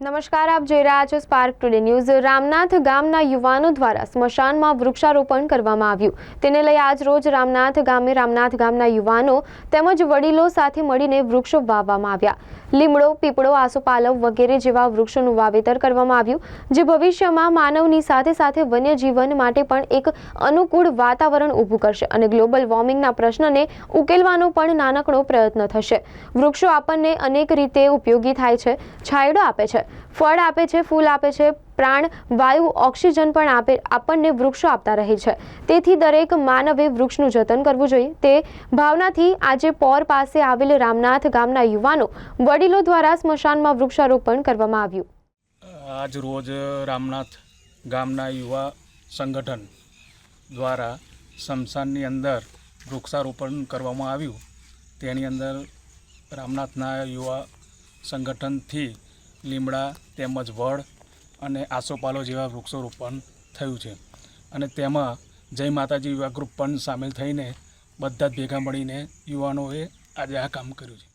નમસ્કાર, આપ જોઈ રહ્યા છો સ્પાર્ક ટુડે ન્યૂઝ રામનાથ ગામના યુવાનો દ્વારા સ્મશાનમાં વૃક્ષારોપણ કરવામાં આવ્યું. તેને લઈ આજ રોજ રામનાથ ગામે રામનાથ ગામના યુવાનો તેમજ વડીલો સાથે મળીને વૃક્ષો વાવવામાં આવ્યા. લીમડો, પીપળો, આસોપાલવ વગેરે જેવા વૃક્ષોનું વાવેતર કરવામાં આવ્યું, જે ભવિષ્યમાં માનવની સાથે સાથે વન્યજીવન માટે પણ એક અનુકૂળ વાતાવરણ ઊભું કરશે અને ગ્લોબલ વોર્મિંગના પ્રશ્નને ઉકેલવાનો પણ નાનકડો પ્રયત્ન થશે. વૃક્ષો આપણને અનેક રીતે ઉપયોગી થાય છે, છાંયડો આપે છે. ફળ આપે છે, ફૂલ આપે છે, પ્રાણ, વાયુ, ઓક્સિજન પણ આપે આપણને વૃક્ષો આપતા રહે છે. તેથી દરેક માનવે વૃક્ષનું જતન કરવું જોઈએ. તે ભાવનાથી આજે પોર પાસે આવેલ રામનાથ ગામના યુવાનો વડીલો દ્વારા સ્મશાનમાં વૃક્ષારોપણ કરવામાં આવ્યું. આજ રોજ રામનાથ ગામના યુવા સંગઠન દ્વારા સ્મશાનની અંદર વૃક્ષારોપણ કરવામાં આવ્યું. તેની અંદર રામનાથના યુવા સંગઠનથી લીમડા તેમજ વડ અને આસોપાલો જેવા વૃક્ષો રોપણ થયું છે. અને તેમાં જય માતાજી યુવા ગ્રુપ પણ સામેલ થઈને બધા જ ભેગા મળીને યુવાનોએ આજે આ કામ કર્યું છે.